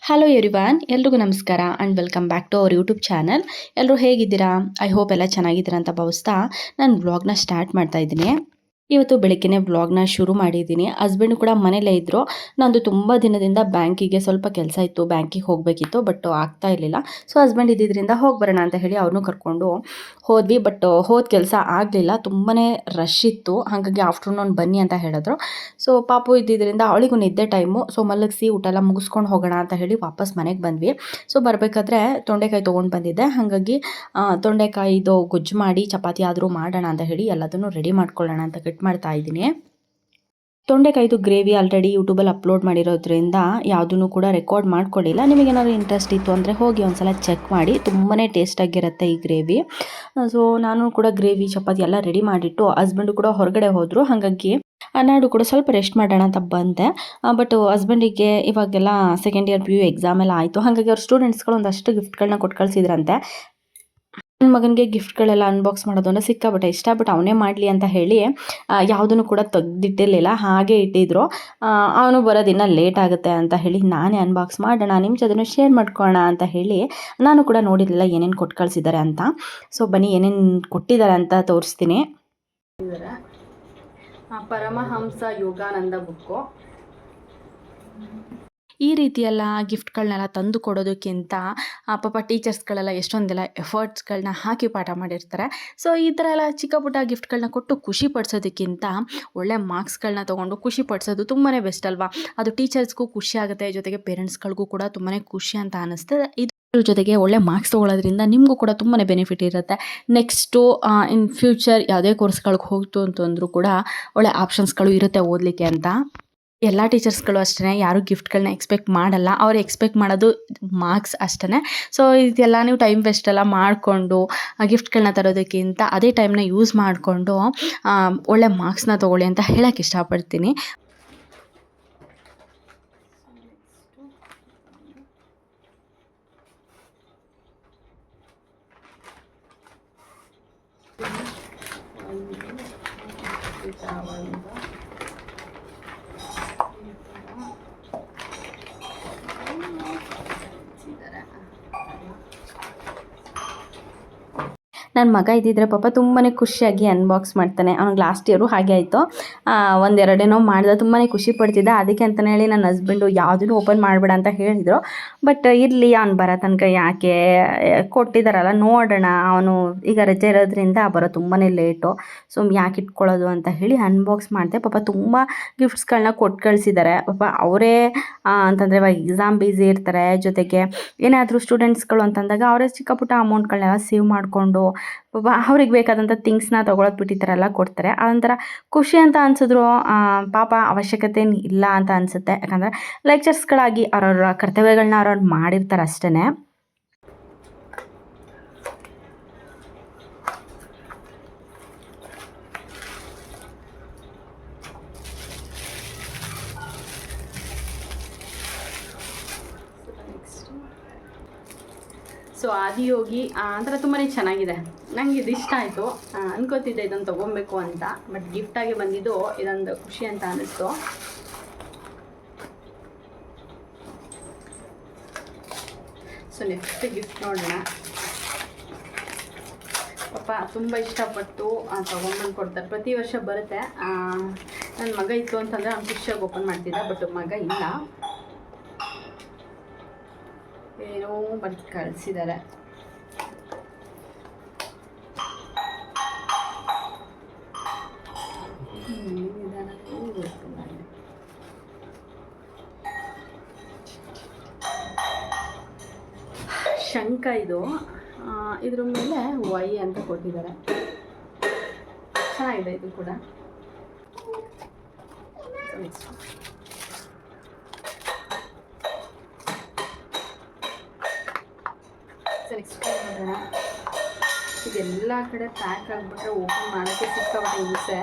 Hello everyone ಎಲ್ರಿಗೂ ನಮಸ್ಕಾರ and welcome back to our YouTube channel ಎಲ್ಲರೂ ಹೇಗಿದ್ದೀರಾ? ಐ ಹೋಪ್ ಎಲ್ಲ ಚೆನ್ನಾಗಿದ್ದೀರಾ ಅಂತ ಭಾವಿಸ್ತಾ ನಾನು ಬ್ಲಾಗ್ನ ಸ್ಟಾರ್ಟ್ ಮಾಡ್ತಾ ಇದ್ದೀನಿ. ಇವತ್ತು ಬೆಳಿಗ್ಗೆ ವ್ಲಾಗ್ನ ಶುರು ಮಾಡಿದ್ದೀನಿ. ಹಸ್ಬೆಂಡ್ ಕೂಡ ಮನೇಲೇ ಇದ್ದರು ನಂದು ತುಂಬ ದಿನದಿಂದ ಬ್ಯಾಂಕಿಗೆ ಸ್ವಲ್ಪ ಕೆಲಸ ಇತ್ತು. ಬ್ಯಾಂಕಿಗೆ ಹೋಗಬೇಕಿತ್ತು ಬಟ್ ಆಗ್ತಾ ಇರಲಿಲ್ಲ. ಸೊ ಹಸ್ಬೆಂಡ್ ಇದ್ದಿದ್ದರಿಂದ ಹೋಗಿ ಬರೋಣ ಅಂತ ಹೇಳಿ ಅವ್ರನ್ನೂ ಕರ್ಕೊಂಡು ಹೋದ್ವಿ. ಬಟ್ ಹೋದ ಕೆಲಸ ಆಗಲಿಲ್ಲ. ತುಂಬಾ ರಶ್ ಇತ್ತು. ಹಾಗಾಗಿ ಆಫ್ಟರ್ನೂನ್ ಬನ್ನಿ ಅಂತ ಹೇಳಿದ್ರು. ಸೊ ಪಾಪು ಇದ್ದಿದ್ದರಿಂದ ಅವಳಿಗೂ ನಿದ್ದೆ ಟೈಮು ಸೊ ಮಲಗಿಸಿ ಊಟ ಎಲ್ಲ ಮುಗಿಸ್ಕೊಂಡು ಹೋಗೋಣ ಅಂತ ಹೇಳಿ ವಾಪಸ್ ಮನೆಗೆ ಬಂದ್ವಿ. ಸೊ ಬರಬೇಕಾದ್ರೆ ತೊಂಡೆಕಾಯಿ ತೊಗೊಂಡು ಬಂದಿದ್ದೆ. ಹಾಗಾಗಿ ತೊಂಡೆಕಾಯಿದು ಗೊಜ್ಜು ಮಾಡಿ, ಚಪಾತಿ ಆದರೂ ಮಾಡೋಣ ಅಂತ ಹೇಳಿ ಎಲ್ಲದನ್ನು ರೆಡಿ ಮಾಡ್ಕೊಳ್ಳೋಣ ಅಂತ ಕಟ್ ಮಾಡ್ತಾ ಇದ್ದೀನಿ. ತೊಂಡೆಕಾಯ್ದು ಗ್ರೇವಿ ಆಲ್ರೆಡಿ ಯೂಟ್ಯೂಬಲ್ಲಿ ಅಪ್ಲೋಡ್ ಮಾಡಿರೋದ್ರಿಂದ ಯಾವುದೂ ಕೂಡ ರೆಕಾರ್ಡ್ ಮಾಡ್ಕೊಳ್ಳಿಲ್ಲ ನಿಮಗೇನಾದ್ರು ಇಂಟ್ರೆಸ್ಟ್ ಇತ್ತು ಅಂದರೆ ಹೋಗಿ ಒಂದ್ಸಲ ಚೆಕ್ ಮಾಡಿ. ತುಂಬಾ ಟೇಸ್ಟಾಗಿರುತ್ತೆ ಈ ಗ್ರೇವಿ. ಸೊ ನಾನು ಕೂಡ ಗ್ರೇವಿ, ಚಪಾತಿ ಎಲ್ಲ ರೆಡಿ ಮಾಡಿಟ್ಟು ಹಸ್ಬೆಂಡು ಕೂಡ ಹೊರಗಡೆ ಹೋದರು. ಹಾಗಾಗಿ ನಾಡು ಕೂಡ ಸ್ವಲ್ಪ ರೆಸ್ಟ್ ಮಾಡೋಣ ಅಂತ ಬಂದೆ. ಬಟ್ ಹಸ್ಬೆಂಡಿಗೆ ಇವಾಗೆಲ್ಲ second year P U exam ಎಲ್ಲ ಆಯಿತು. ಹಾಗಾಗಿ ಅವ್ರ ಸ್ಟೂಡೆಂಟ್ಸ್ಗಳು ಒಂದಷ್ಟು ಗಿಫ್ಟ್ಗಳನ್ನ ಕೊಟ್ಟು ಕಳಿಸಿದ್ರಂತೆ. ನನ್ನ ಮಗನಿಗೆ ಗಿಫ್ಟ್ಗಳೆಲ್ಲ ಅನ್ಬಾಕ್ಸ್ ಮಾಡೋದು ಅಂದರೆ ಸಿಕ್ಕಾಬಿಟ್ಟೆ ಇಷ್ಟ ಬಟ್ ಅವನೇ ಮಾಡಲಿ ಅಂತ ಹೇಳಿ ಯಾವುದನ್ನು ಕೂಡ ತೆಗ್ದಿಟ್ಟಿರಲಿಲ್ಲ, ಹಾಗೆ ಇಟ್ಟಿದ್ರು. ಅವನು ಬರೋದಿನ್ನ ಲೇಟ್ ಆಗುತ್ತೆ ಅಂತ ಹೇಳಿ ನಾನೇ ಅನ್ಬಾಕ್ಸ್ ಮಾಡೋಣ ನಿಮ್ಮ ಜೊತೆ ಶೇರ್ ಮಾಡ್ಕೋಣ ಅಂತ ಹೇಳಿ ನಾನು ಕೂಡ ನೋಡಿರಲಿಲ್ಲ ಏನೇನು ಕೊಟ್ಟು ಕಳಿಸಿದ್ದಾರೆ ಅಂತ. ಸೊ ಬನ್ನಿ ಏನೇನು ಕೊಟ್ಟಿದ್ದಾರೆ ಅಂತ ತೋರಿಸ್ತೀನಿ. ಪರಮಹಂಸ ಯೋಗಾನಂದ ಬುಕ್ಕು. ಈ ರೀತಿಯೆಲ್ಲ ಗಿಫ್ಟ್ಗಳನ್ನೆಲ್ಲ ತಂದು ಕೊಡೋದಕ್ಕಿಂತ ಪಾಪ ಟೀಚರ್ಸ್ಗಳೆಲ್ಲ ಎಷ್ಟೊಂದೆಲ್ಲ ಎಫರ್ಟ್ಸ್ಗಳನ್ನ ಹಾಕಿ ಪಾಠ ಮಾಡಿರ್ತಾರೆ. ಸೊ, ಈ ಥರ ಎಲ್ಲ ಚಿಕ್ಕ ಪುಟ್ಟ ಗಿಫ್ಟ್ಗಳನ್ನ ಕೊಟ್ಟು ಖುಷಿ ಪಡಿಸೋದಕ್ಕಿಂತ ಒಳ್ಳೆ ಮಾರ್ಕ್ಸ್ಗಳನ್ನ ತೊಗೊಂಡು ಖುಷಿ ಪಡಿಸೋದು ತುಂಬಾ ಬೆಸ್ಟ್ ಅಲ್ವಾ? ಅದು ಟೀಚರ್ಸ್ಗೂ ಖುಷಿ ಆಗುತ್ತೆ, ಜೊತೆಗೆ ಪೇರೆಂಟ್ಸ್ಗಳಿಗೂ ಕೂಡ ತುಂಬಾ ಖುಷಿ ಅಂತ ಅನ್ನಿಸ್ತದೆ ಇದ್ರ ಜೊತೆಗೆ ಒಳ್ಳೆ ಮಾರ್ಕ್ಸ್ ತೊಗೊಳೋದ್ರಿಂದ ನಿಮಗೂ ಕೂಡ ತುಂಬಾ ಬೆನಿಫಿಟ್ ಇರುತ್ತೆ. ನೆಕ್ಸ್ಟು ಇನ್ ಫ್ಯೂಚರ್ ಯಾವುದೇ ಕೋರ್ಸ್ಗಳಿಗೆ ಹೋಗ್ತು ಅಂತಂದರೂ ಕೂಡ ಒಳ್ಳೆ ಆಪ್ಷನ್ಸ್ಗಳು ಇರುತ್ತೆ ಓದಲಿಕ್ಕೆ ಅಂತ. ಎಲ್ಲ ಟೀಚರ್ಸ್ಗಳು ಅಷ್ಟೇ ಯಾರು ಗಿಫ್ಟ್ಗಳನ್ನ ಎಕ್ಸ್ಪೆಕ್ಟ್ ಮಾಡಲ್ಲ. ಅವ್ರು ಎಕ್ಸ್ಪೆಕ್ಟ್ ಮಾಡೋದು ಮಾರ್ಕ್ಸ್ ಅಷ್ಟೇ ಸೊ, ಇದೆಲ್ಲ ನೀವು ಟೈಮ್ ವೇಸ್ಟ್ ಎಲ್ಲ ಮಾಡಿಕೊಂಡು ಗಿಫ್ಟ್ಗಳನ್ನ ತರೋದಕ್ಕಿಂತ ಅದೇ ಟೈಮ್ನ ಯೂಸ್ ಮಾಡಿಕೊಂಡು ಒಳ್ಳೆ ಮಾರ್ಕ್ಸ್ನ ತೊಗೊಳ್ಳಿ ಅಂತ ಹೇಳೋಕ್ಕೆ ಇಷ್ಟಪಡ್ತೀನಿ. Thank you. ನನ್ನ ಮಗ ಇದ್ದಿದ್ರೆ ಪಾಪ ತುಂಬಾ ಖುಷಿಯಾಗಿ ಅನ್ಬಾಕ್ಸ್ ಮಾಡ್ತಾನೆ. ಅವ್ನಿಗೆ ಲಾಸ್ಟ್ ಇಯರು ಹಾಗೆ ಆಯಿತು. ಒಂದೆರಡೇನೋ ಮಾಡಿದ ತುಂಬಾ ಖುಷಿ ಪಡ್ತಿದ್ದ. ಅದಕ್ಕೆ ಅಂತಲೇ ಹೇಳಿ ನನ್ನ ಹಸ್ಬೆಂಡು ಯಾವುದನ್ನು ಓಪನ್ ಮಾಡಬೇಡ ಅಂತ ಹೇಳಿದರು. ಬಟ್ ಇರಲಿ, ಅವ್ನು ಬರೋ ತನಕ ಯಾಕೆ ಕೊಟ್ಟಿದ್ದಾರಲ್ಲ ನೋಡೋಣ. ಅವನು ಈಗ ರಜೆ ಇರೋದ್ರಿಂದ ಬರೋ ತುಂಬಾ ಲೇಟು ಸೊ ಯಾಕೆ ಇಟ್ಕೊಳ್ಳೋದು ಅಂತ ಹೇಳಿ ಅನ್ಬಾಕ್ಸ್ ಮಾಡಿದೆ. ಪಾಪ ತುಂಬ ಗಿಫ್ಟ್ಸ್ಗಳನ್ನ ಕೊಟ್ಟು ಕಳಿಸಿದ್ದಾರೆ ಪಾಪ ಅವರೇ ಅಂತಂದರೆ ಎಕ್ಸಾಮ್ ಬ್ಯುಸಿ ಇರ್ತಾರೆ. ಜೊತೆಗೆ ಏನಾದರೂ ಸ್ಟೂಡೆಂಟ್ಸ್ಗಳು ಅಂತಂದಾಗ ಅವರೇ ಚಿಕ್ಕ ಪುಟ್ಟ ಅಮೌಂಟ್ಗಳನ್ನೆಲ್ಲ ಸೇವ್ ಮಾಡಿಕೊಂಡು ಅವ್ರಿಗೆ ಬೇಕಾದಂಥ ಥಿಂಗ್ಸ್ನ ತೊಗೊಳೋದು ಎಲ್ಲ ಕೊಡ್ತಾರೆ. ಅದೊಂಥರ ಖುಷಿ ಅಂತ ಅನ್ಸಿದ್ರು ಪಾಪ ಅವಶ್ಯಕತೆ ಇಲ್ಲ ಅಂತ ಅನಿಸುತ್ತೆ. ಯಾಕಂದರೆ ಲೆಕ್ಚರ್ಸ್ಗಳಾಗಿ ಅವ್ರವ್ರ ಕರ್ತವ್ಯಗಳನ್ನ ಅವ್ರವ್ರು ಮಾಡಿರ್ತಾರೆ ಅಷ್ಟೇ ಸೊ ಆದಿಯೋಗಿ ಥರ ತುಂಬಾ ಚೆನ್ನಾಗಿದೆ. ನನಗೆ ಇದು ಇಷ್ಟ ಆಯಿತು ಅನ್ಕೋತಿದ್ದೆ ಇದನ್ನು ತೊಗೊಬೇಕು ಅಂತ. ಬಟ್ ಗಿಫ್ಟಾಗಿ ಬಂದಿದ್ದು ಇದೊಂದು ಖುಷಿ ಅಂತ ಅನ್ನಿಸ್ತು ಸೊ ನೆಕ್ಸ್ಟ್ ಗಿಫ್ಟ್ ನೋಡೋಣ. ಪಾಪ ತುಂಬ ಇಷ್ಟಪಟ್ಟು ತೊಗೊಂಡ್ಬಂದು ಕೊಡ್ತಾರೆ. ಪ್ರತಿ ವರ್ಷ ಬರುತ್ತೆ. ನನ್ನ ಮಗ ಇತ್ತು ಅಂತಂದರೆ ಅವ್ನು ಖುಷಿಯಾಗಿ ಓಪನ್ ಮಾಡ್ತಿದ್ದ ಬಟ್ ಮಗ ಇಲ್ಲ. ಏನೋ ಬರ್ದು ಕಳಿಸಿದ್ದಾರೆ ಶಂಕ ಇದು. ಇದ್ರ ಮೇಲೆ ವೈ ಅಂತ ಕೊಟ್ಟಿದ್ದಾರೆ. ಚೆನ್ನಾಗಿದೆ ಇದು ಕೂಡ. Next. ಎಕ್ಸ್ಪ್ಲೈನ್ ನೆಕ್ಸ್ಟ್ ಇದೆಲ್ಲ ಕಡೆ ಪ್ಯಾಕ್ ಆಗಿಬಿಟ್ರೆ ಓಪನ್ ಮಾಡೋಕ್ಕೆ ಸಿಕ್ಕಾಬಿಟ್ಟೆ ಹಿಂಸೆ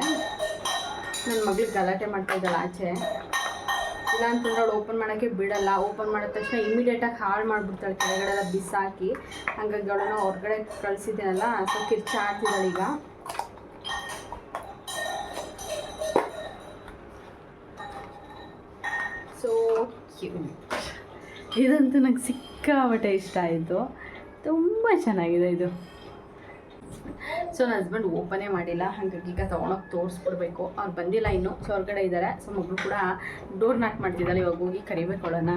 ನನ್ನ ಮಗಳಿಗೆ ಗಲಾಟೆ ಮಾಡ್ತಾ ಇದ್ದಾಳೆ ಆಚೆ. ಇಲ್ಲ ಅಂತಂದ್ರೆ ಅವಳು ಓಪನ್ ಮಾಡೋಕ್ಕೆ ಬಿಡಲ್ಲ. ಓಪನ್ ಮಾಡಿದ ತಕ್ಷಣ ಇಮಿಡಿಯೇಟಾಗಿ ಹಾಳು ಮಾಡಿಬಿಡ್ತಾಳೆ ಕೆಳಗಡೆಲ್ಲ ಬಿಸಾಕಿ. ಹಂಗಾಗಿ ಅವಳನ್ನ ಹೊರಗಡೆ ಕಳಿಸಿದ್ದೀನಲ್ಲ ಸೊ ಕಿರ್ಚಾಡ್ತಿದ್ದಾಳೆ ಈಗ. ಸೊ ಇದಂತೂ ನಂಗೆ ಸಿಕ್ಕಾಬಟ್ಟೆ ಇಷ್ಟ ಆಯಿತು. ತುಂಬ ಚೆನ್ನಾಗಿದೆ ಇದು. ಸೊ ನನ್ನ ಹಸ್ಬೆಂಡ್ ಓಪನೇ ಮಾಡಿಲ್ಲ. ಹಾಗಾಗಿ ಈಗ ತೊಗೊಳಕ್ಕೆ ತೋರಿಸ್ಕೊಡ್ಬೇಕು ಅವ್ರು ಬಂದಿಲ್ಲ ಇನ್ನು. ಸೊ ಹೊರಗಡೆ ಇದ್ದಾರೆ ಸೊ ಮಗಳು ಕೂಡ ಡೋರ್ ನಾಟ್ ಮಾಡ್ತಿದ್ದಾಳೆ ಇವಾಗ ಹೋಗಿ ಕರಿಬೇಕೊಳ್ಳೋಣ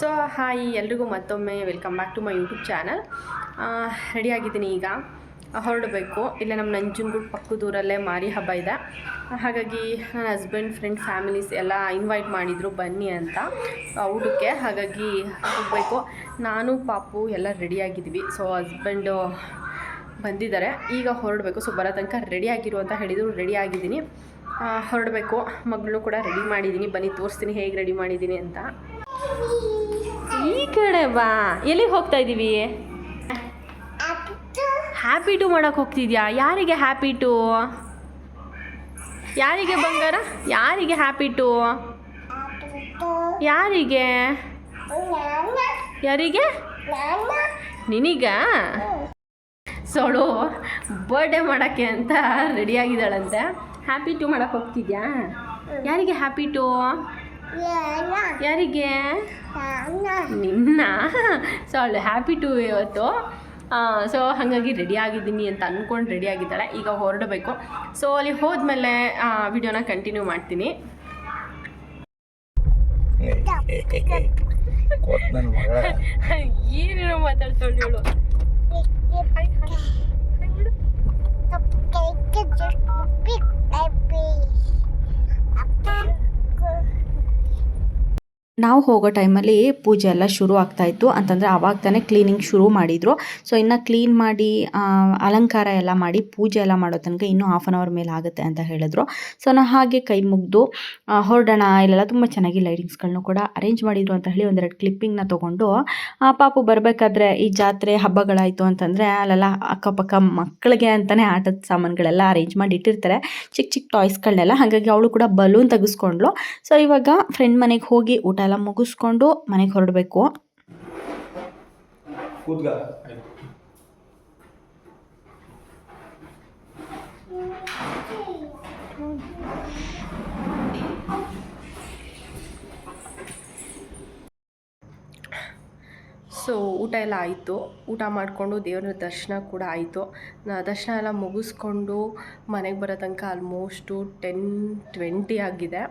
ಸೊ ಹಾಯ್ ಎಲ್ರಿಗೂ ಮತ್ತೊಮ್ಮೆ welcome back to my YouTube channel ರೆಡಿಯಾಗಿದ್ದೀನಿ ಈಗ. ಹೊರಡಬೇಕು. ಇಲ್ಲೇ ನಮ್ಮ ನಂಜನಗೂಡು ಪಕ್ಕದೂರಲ್ಲೇ ಮಾರಿ ಹಬ್ಬ ಇದೆ. ಹಾಗಾಗಿ ನನ್ನ ಹಸ್ಬೆಂಡ್ ಫ್ರೆಂಡ್ ಫ್ಯಾಮಿಲೀಸ್ ಎಲ್ಲ ಇನ್ವೈಟ್ ಮಾಡಿದರು ಬನ್ನಿ ಅಂತ ಊಟಕ್ಕೆ. ಹಾಗಾಗಿ ಹೋಗಬೇಕು. ನಾನು, ಪಾಪು ಎಲ್ಲ ರೆಡಿಯಾಗಿದ್ವಿ ಸೊ ಹಸ್ಬೆಂಡು ಬಂದಿದ್ದಾರೆ. ಈಗ ಹೊರಡಬೇಕು. ಸೊ ಬರೋ ತನಕ ರೆಡಿಯಾಗಿರು ಅಂತ ಹೇಳಿದರು. ರೆಡಿ ಆಗಿದ್ದೀನಿ. ಹೊರಡಬೇಕು. ಮಗಳು ಕೂಡ ರೆಡಿ ಮಾಡಿದ್ದೀನಿ. ಬನ್ನಿ, ತೋರಿಸ್ತೀನಿ ಹೇಗೆ ರೆಡಿ ಮಾಡಿದ್ದೀನಿ ಅಂತ. ಈ ಕಡೆ ಬಾ. ಎಲ್ಲಿಗೆ ಹೋಗ್ತಾ ಇದ್ದೀವಿ ಹ್ಯಾಪಿ ಟು ಮಾಡಕ್ಕೆ ಹೋಗ್ತಿದ್ಯಾ? ಯಾರಿಗೆ ಹ್ಯಾಪಿ ಟು ಯಾರಿಗೆ ಬಂಗಾರ? ಯಾರಿಗೆ ಹ್ಯಾಪಿ ಟು ಯಾರಿಗೆ? ಯಾರಿಗೆ? ನಿನಗ? ಸೋಳು ಬರ್ಡೇ ಮಾಡೋಕ್ಕೆ ಅಂತ ರೆಡಿ ಆಗಿದ್ದಾಳಂತೆ. ಹ್ಯಾಪಿ ಟು ಮಾಡಕ್ಕೆ ಹೋಗ್ತಿದ್ಯಾ? ಯಾರಿಗೆ ಹ್ಯಾಪಿ ಟು ಯಾರಿಗೆ? ನಿನ್ನ? ಸೊ ಅವಳು ಹ್ಯಾಪಿ ಟು ಇವತ್ತು. ಸೊ ಹಾಗಾಗಿ ರೆಡಿ ಆಗಿದ್ದೀನಿ ಅಂತ ಅಂದ್ಕೊಂಡು ರೆಡಿ ಆಗಿದ್ದಾಳೆ. ಈಗ ಹೊರಡಬೇಕು. ಸೊ ಅಲ್ಲಿ ಹೋದ್ಮೇಲೆ ವಿಡಿಯೋನ ಕಂಟಿನ್ಯೂ ಮಾಡ್ತೀನಿ. ಏನೇನೋ ಮಾತಾಡ್ತಾಳೆ ಹೇಳು. ನಾವು ಹೋಗೋ ಟೈಮಲ್ಲಿ ಪೂಜೆ ಎಲ್ಲ ಶುರು ಆಗ್ತಾ ಇತ್ತು. ಅಂತಂದರೆ ಆವಾಗ ತಾನೇ ಕ್ಲೀನಿಂಗ್ ಶುರು ಮಾಡಿದರು. ಸೊ ಇನ್ನು ಕ್ಲೀನ್ ಮಾಡಿ ಅಲಂಕಾರ ಎಲ್ಲ ಮಾಡಿ ಪೂಜೆ ಎಲ್ಲ ಮಾಡೋ ತನಕ ಇನ್ನೂ ಹಾಫ್ ಆನ್ ಅವರ್ ಮೇಲೆ ಆಗುತ್ತೆ ಅಂತ ಹೇಳಿದ್ರು. ಸೊ ನಾವು ಹಾಗೆ ಕೈ ಮುಗಿದು ಹೊರಡೋಣ, ಇಲ್ಲೆಲ್ಲ ತುಂಬ ಚೆನ್ನಾಗಿ ಲೈಟಿಂಗ್ಸ್ಗಳನ್ನೂ ಕೂಡ ಅರೇಂಜ್ ಮಾಡಿದ್ರು ಅಂತ ಹೇಳಿ ಒಂದೆರಡು ಕ್ಲಿಪ್ಪಿಂಗ್ನ ತೊಗೊಂಡು, ಆ, ಪಾಪು ಬರಬೇಕಾದ್ರೆ ಈ ಜಾತ್ರೆ ಹಬ್ಬಗಳಾಯಿತು ಅಂತಂದರೆ ಅಲ್ಲೆಲ್ಲ ಅಕ್ಕಪಕ್ಕ ಮಕ್ಕಳಿಗೆ ಅಂತಲೇ ಆಟದ ಸಾಮಾನುಗಳೆಲ್ಲ ಅರೇಂಜ್ ಮಾಡಿ ಇಟ್ಟಿರ್ತಾರೆ. ಚಿಕ್ಕ ಚಿಕ್ಕ ಟಾಯ್ಸ್ಗಳನ್ನೆಲ್ಲ ಹಾಗಾಗಿ ಅವಳು ಕೂಡ ಬಲೂನ್ ತೆಗೆಸ್ಕೊಂಡ್ಳು. ಸೊ ಇವಾಗ ಫ್ರೆಂಡ್ ಮನೆಗೆ ಹೋಗಿ ಊಟ ಎಲ್ಲ ಮುಗಿಸ್ಕೊಂಡು ಮನೆಗೆ ಹೊರಡಬೇಕು. ಸೊ ಊಟ ಎಲ್ಲ ಆಯಿತು. ಊಟ ಮಾಡಿಕೊಂಡು ದೇವರ ದರ್ಶನ ಕೂಡ ಆಯಿತು. ದರ್ಶನ ಎಲ್ಲ ಮುಗಿಸ್ಕೊಂಡು ಮನೆಗೆ ಬರೋ ತನಕ ಆಲ್ಮೋಸ್ಟು ಟೆನ್ ಟ್ವೆಂಟಿ ಆಗಿದೆ.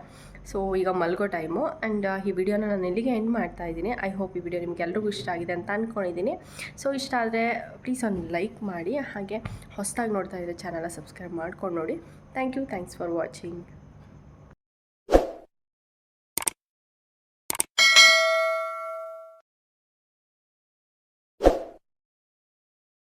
ಸೊ ಈಗ ಮಲ್ಗೋ ಟೈಮು ಆ್ಯಂಡ್ ಈ ವಿಡಿಯೋನ ನಾನು ಎಲ್ಲಿಗೆ ಎಂಡ್ ಮಾಡ್ತಾ ಇದ್ದೀನಿ. ಐ ಹೋಪ್ ಈ ವಿಡಿಯೋ ನಿಮ್ಗೆ ಎಲ್ರಿಗೂ ಇಷ್ಟ ಆಗಿದೆ ಅಂತ ಅಂದ್ಕೊಂಡಿದ್ದೀನಿ ಸೊ ಇಷ್ಟ ಆದರೆ ಪ್ಲೀಸ್ ಒಂದು ಲೈಕ್ ಮಾಡಿ. ಹಾಗೆ ಹೊಸದಾಗಿ ನೋಡ್ತಾ ಇದ್ದರೆ ಚಾನಲ್ನ ಸಬ್ಸ್ಕ್ರೈಬ್ ಮಾಡ್ಕೊಂಡು ನೋಡಿ. Thank you thanks for watching